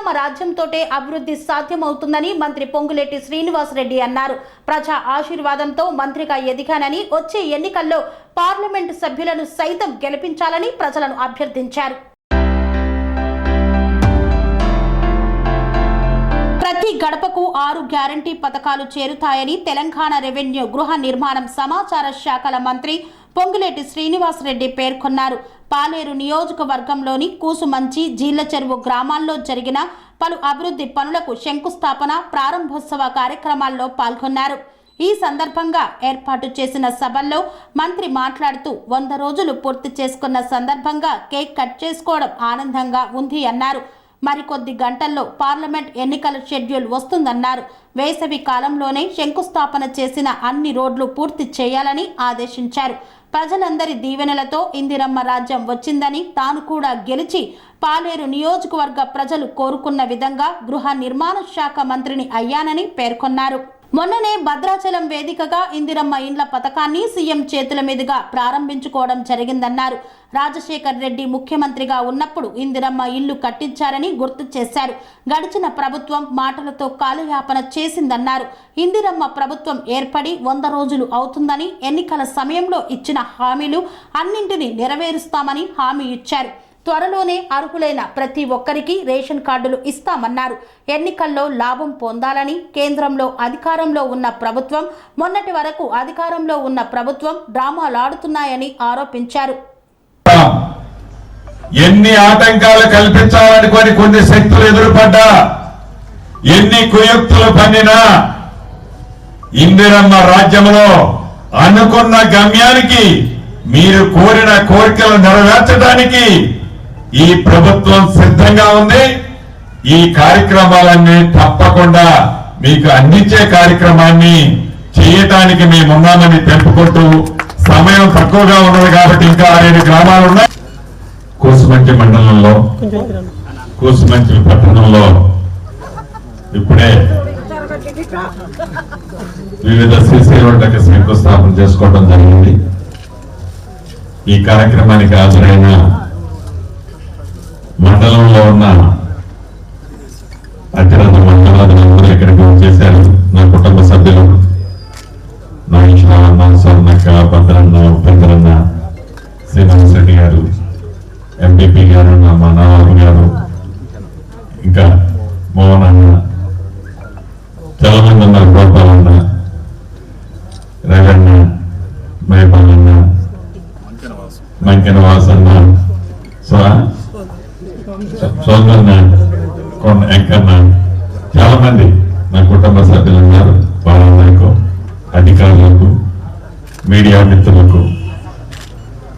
ఇందిరమ్మ రాజ్యంతోటే అభివృద్ధి సాధ్యమవుతుందని మంత్రి పొంగులేటి శ్రీనివాసరెడ్డి అన్నారు. ప్రజా ఆశీర్వాదంతో మంత్రిగా ఎదిగానని వచ్చే ఎన్నికల్లో పార్లమెంటు సభ్యులను సైతం గెలిపించాలని ప్రజలను అభ్యర్థించారు. ప్రతి గడపకు ఆరు గ్యారంటీ పథకాలు చేరుతాయని తెలంగాణ రెవెన్యూ గృహ నిర్మాణం సమాచార శాఖల మంత్రి పొంగులేటి శ్రీనివాసరెడ్డి పేర్కొన్నారు. పాలేరు నియోజకవర్గంలోని కూసుమంచి జీళ్ళ చెరువు గ్రామాల్లో జరిగిన పలు అభివృద్ధి పనులకు శంకుస్థాపన ప్రారంభోత్సవ కార్యక్రమాల్లో పాల్గొన్నారు. ఈ సందర్భంగా ఏర్పాటు చేసిన సభల్లో మంత్రి మాట్లాడుతూ వంద రోజులు పూర్తి చేసుకున్న సందర్భంగా కేక్ కట్ చేసుకోవడం ఆనందంగా ఉంది అన్నారు. మరికొద్ది గంటల్లో పార్లమెంట్ ఎన్నికల షెడ్యూల్ వస్తుందన్నారు. వేసవి కాలంలోనే శంకుస్థాపన చేసిన అన్ని రోడ్లు పూర్తి చేయాలని ఆదేశించారు. ప్రజలందరి దీవెనలతో ఇందిరమ్మ రాజ్యం వచ్చిందని తాను కూడా గెలిచి పాలేరు నియోజకవర్గ ప్రజలు కోరుకున్న విధంగా గృహ నిర్మాణ శాఖ మంత్రిని అయ్యానని పేర్కొన్నారు. మొన్ననే భద్రాచలం వేదికగా ఇందిరమ్మ ఇండ్ల పథకాన్ని సీఎం చేతుల మీదుగా ప్రారంభించుకోవడం జరిగిందన్నారు. రాజశేఖర్ రెడ్డి ముఖ్యమంత్రిగా ఉన్నప్పుడు ఇందిరమ్మ ఇల్లు కట్టించారని గుర్తు చేశారు. గడిచిన ప్రభుత్వం మాటలతో కాలయాపన చేసిందన్నారు. ఇందిరమ్మ ప్రభుత్వం ఏర్పడి వంద రోజులు అవుతుందని ఎన్నికల సమయంలో ఇచ్చిన హామీలు అన్నింటినీ నెరవేరుస్తామని హామీ ఇచ్చారు. త్వరలోనే అర్హులైన ప్రతి ఒక్కరికి రేషన్ కార్డులు ఇస్తామన్నారు. ఎన్నికల్లో లాభం పొందాలని కేంద్రంలో అధికారంలో ఉన్న ప్రభుత్వం మొన్నటి వరకు అధికారంలో ఉన్న ప్రభుత్వం డ్రామాలాడుతున్నాయని ఆరోపించారు. ఎన్ని ఆటంకాలు కల్పించాలనుకొని కొన్ని శక్తులు ఎదురుపడ్డా ఎన్ని కుయుక్తులు పన్నినా ఇందిరమ్మ రాజ్యంలో అనుకున్న గమ్యానికి మీరు కోరిన కోరికలు నెరవేర్చడానికి ఈ ప్రభుత్వం సిద్ధంగా ఉంది. ఈ కార్యక్రమాలన్నీ తప్పకుండా మీకు అందించే కార్యక్రమాన్ని చేయటానికి మేమున్నామని తెలుపుకుంటూ సమయం తక్కువగా ఉన్నది కాబట్టి ఇంకా ఆరేడు గ్రామాలు ఉన్నాయి. కూసుమంచి మండలంలో కూసుమంచి పట్టణంలో ఇప్పుడే వివిధ సీసీ రోడ్లకు శంకుస్థాపన చేసుకోవడం జరిగింది. ఈ కార్యక్రమానికి హాజరైన ఉన్న అతిరథ మండలాదులందరూ ఇక్కడికి వచ్చేసారు నా కుటుంబ సభ్యులు నా ఇష్టాలన్న స్వర్ణక్క భద్రన్న ఉపేంద్రన్న శ్రీనివాస్ రెడ్డి గారు ఎంపీపీ గారు నా మా నాన్నబాబు గారు ఇంకా మోహన్ అన్న చాలా మంది ఉన్నారు గోపాలన్న రవన్న మైపాలన్న మంకెన వాసన్న. సో సోదరన్న కొండ ఎంకన్న చాలా మంది నా కుటుంబ సభ్యులు ఉన్నారు వాళ్ళకు అధికారులకు మీడియా మిత్రులకు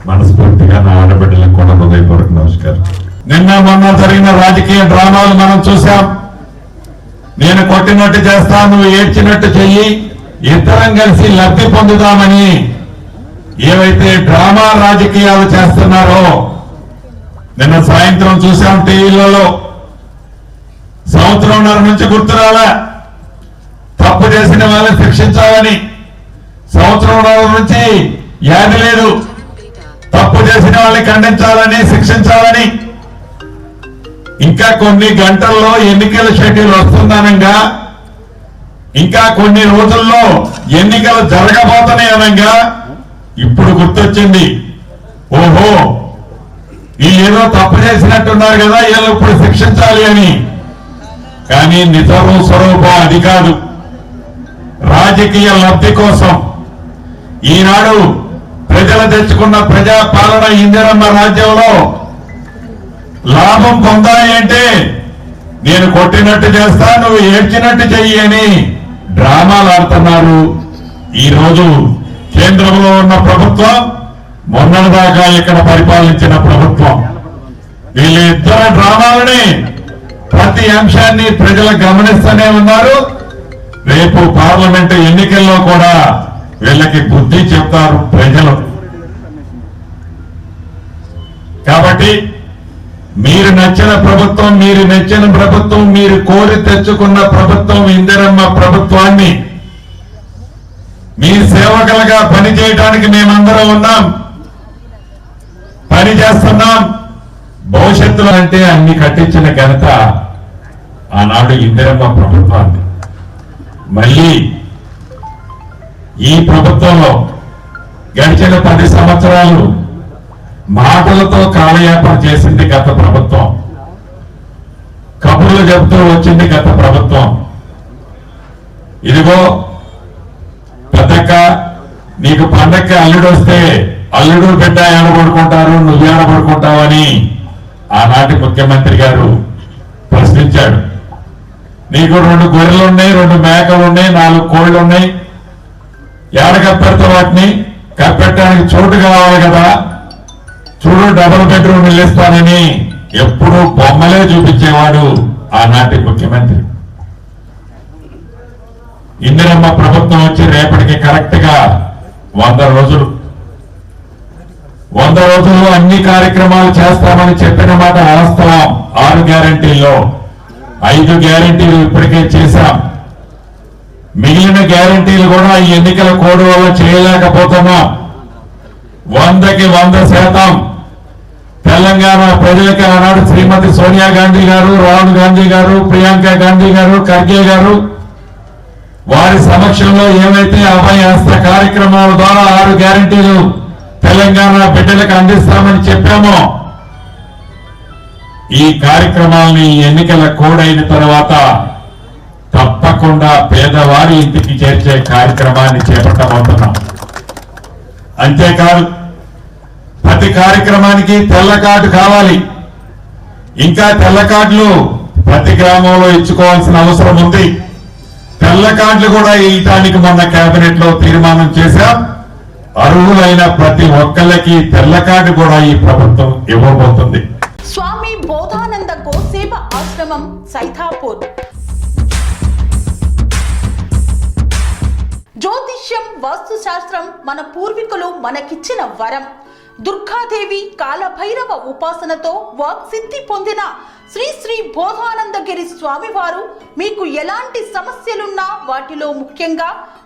మనస్ఫూర్తిగా నా ఆడబిడ్డలకు కూడా హృదయపూర్వక నమస్కారం. నిన్న మొన్న జరిగిన రాజకీయ డ్రామాలు మనం చూసాం నేను కొట్టినట్టు చేస్తా నువ్వు ఏడ్చినట్టు చెయ్యి ఇద్దరం కలిసి లబ్ధి పొందుదామని ఏవైతే డ్రామా రాజకీయాలు చేస్తున్నారో నిన్న సాయంత్రం చూసాం టీవీలలో. సంవత్సరంన్నర నుంచి గుర్తురాలా తప్పు చేసిన వాళ్ళని శిక్షించాలని. సంవత్సరంన్నర నుంచి యాది లేదు. తప్పు చేసిన వాళ్ళని ఖండించాలని శిక్షించాలని. ఇంకా కొన్ని గంటల్లో ఎన్నికల షెడ్యూల్ వస్తుందనంగా. ఇంకా కొన్ని రోజుల్లో ఎన్నికలు జరగబోతున్నాయి అనగా ఇప్పుడు గుర్తొచ్చింది. ఓహో! వీళ్ళేదో ఏదో తప్పు చేసినట్టున్నారు కదా వీళ్ళు ఇప్పుడు శిక్షించాలి అని. కానీ నిజము స్వరూపం అది కాదు. రాజకీయ లబ్ధి కోసం ఈనాడు ప్రజలు తెచ్చుకున్న ప్రజా పాలన ఇందిరమ్మ రాజ్యంలో లాభం పొందాలి అంటే నేను కొట్టినట్టు చేస్తా నువ్వు ఏడ్చినట్టు చెయ్యి అని డ్రామాలు ఆడుతున్నారు. ఈ రోజు కేంద్రంలో ఉన్న ప్రభుత్వం మొన్నటిదాకా ఇక్కడ పరిపాలించిన ప్రభుత్వం. వీళ్ళిద్దరు డ్రామాలని ప్రతి అంశాన్ని ప్రజలు గమనిస్తూనే ఉన్నారు. రేపు పార్లమెంటు ఎన్నికల్లో కూడా వీళ్ళకి బుద్ధి చెప్తారు ప్రజలు. కాబట్టి మీరు నచ్చిన ప్రభుత్వం మీరు నచ్చిన ప్రభుత్వం మీరు కోరి తెచ్చుకున్న ప్రభుత్వం ఇందిరమ్మ ప్రభుత్వాన్ని మీ సేవకులుగా పనిచేయడానికి మేమందరం ఉన్నాం. పని చేస్తున్నాం. భవిష్యత్తులో అంటే అన్ని కట్టించిన ఘనత ఆనాడు ఇందిరమ్మ ప్రభుత్వాన్ని. మళ్ళీ ఈ ప్రభుత్వంలో గడిచిన పది సంవత్సరాలు మాటలతో కాలయాపన చేసింది గత ప్రభుత్వం. కబుర్లు చెబుతూ వచ్చింది గత ప్రభుత్వం. ఇదిగో పెద్దక్క నీకు పండక్క అల్లుడు వస్తే అల్లుడు బిడ్డ ఏడబడుకుంటారు నువ్వు ఏడబడుకుంటావని ఆనాటి ముఖ్యమంత్రి గారు ప్రశ్నించాడు. నీకు రెండు గొర్రెలు ఉన్నాయి రెండు మేకలు ఉన్నాయి నాలుగు కోళ్ళు ఉన్నాయి ఏడ కప్పెడతా వాటిని కప్పెట్టడానికి చోటు కావాలి కదా. చూడు డబుల్ బెడ్రూమ్ ఇస్తానని ఎప్పుడూ బొమ్మలే చూపించేవాడు ఆనాటి ముఖ్యమంత్రి. ఇందిరమ్మ ప్రభుత్వం వచ్చి రేపటికి కరెక్ట్గా వంద రోజులు రోజుల్లో అన్ని కార్యక్రమాలు చేస్తామని చెప్పిన మాట వాస్తవం ఆరు గ్యారంటీల్లో. ఐదు గ్యారంటీలు ఇప్పటికే చేశాం. మిగిలిన గ్యారంటీలు కూడా ఈ ఎన్నికల కోడ్ వల్ల చేయలేకపోతున్నాం. వందకి వంద శాతం. తెలంగాణ ప్రజలకి ఆనాడు శ్రీమతి సోనియా గాంధీ గారు రాహుల్ గాంధీ గారు ప్రియాంక గాంధీ గారు ఖర్గే గారు వారి సమక్షంలో ఏవైతే అభయ హస్త కార్యక్రమాల ద్వారా ఆరు గ్యారంటీలు తెలంగాణ బిడ్డలకు అందిస్తామని చెప్పామో. ఈ కార్యక్రమాల్ని ఎన్నికల కోడైన తర్వాత తప్పకుండా పేదవారి ఇంటికి చేర్చే కార్యక్రమాన్ని చేపట్టబోతున్నాం. అంతేకాదు ప్రతి కార్యక్రమానికి తెల్ల కార్డు కావాలి. ఇంకా తెల్ల కార్డులు ప్రతి గ్రామంలో ఇచ్చుకోవాల్సిన అవసరం ఉంది. తెల్ల కార్డులు కూడా ఇయటానికి మొన్న కేబినెట్లో తీర్మానం చేశాం. అర్హులైన ప్రతి ఒక్కళ్ళకి తెల్ల కార్డు కూడా ఈ ప్రభుత్వం ఇవ్వబోతుంది. స్వామి బోధానంద గోసేవ ఆశ్రమం సైథాపూర్ జ్యోతిష్యం వాస్తు శాస్త్రం మన పూర్వీకులు మనకిచ్చిన వరం. దుర్గాదేవి కాలభైరవ ఉపాసనతో వాక్సిద్ధి పొందిన శ్రీ శ్రీ బోధానందగిరి స్వామివారు మీకు ఎలాంటి సమస్యలున్నా వాటిలో ముఖ్యంగా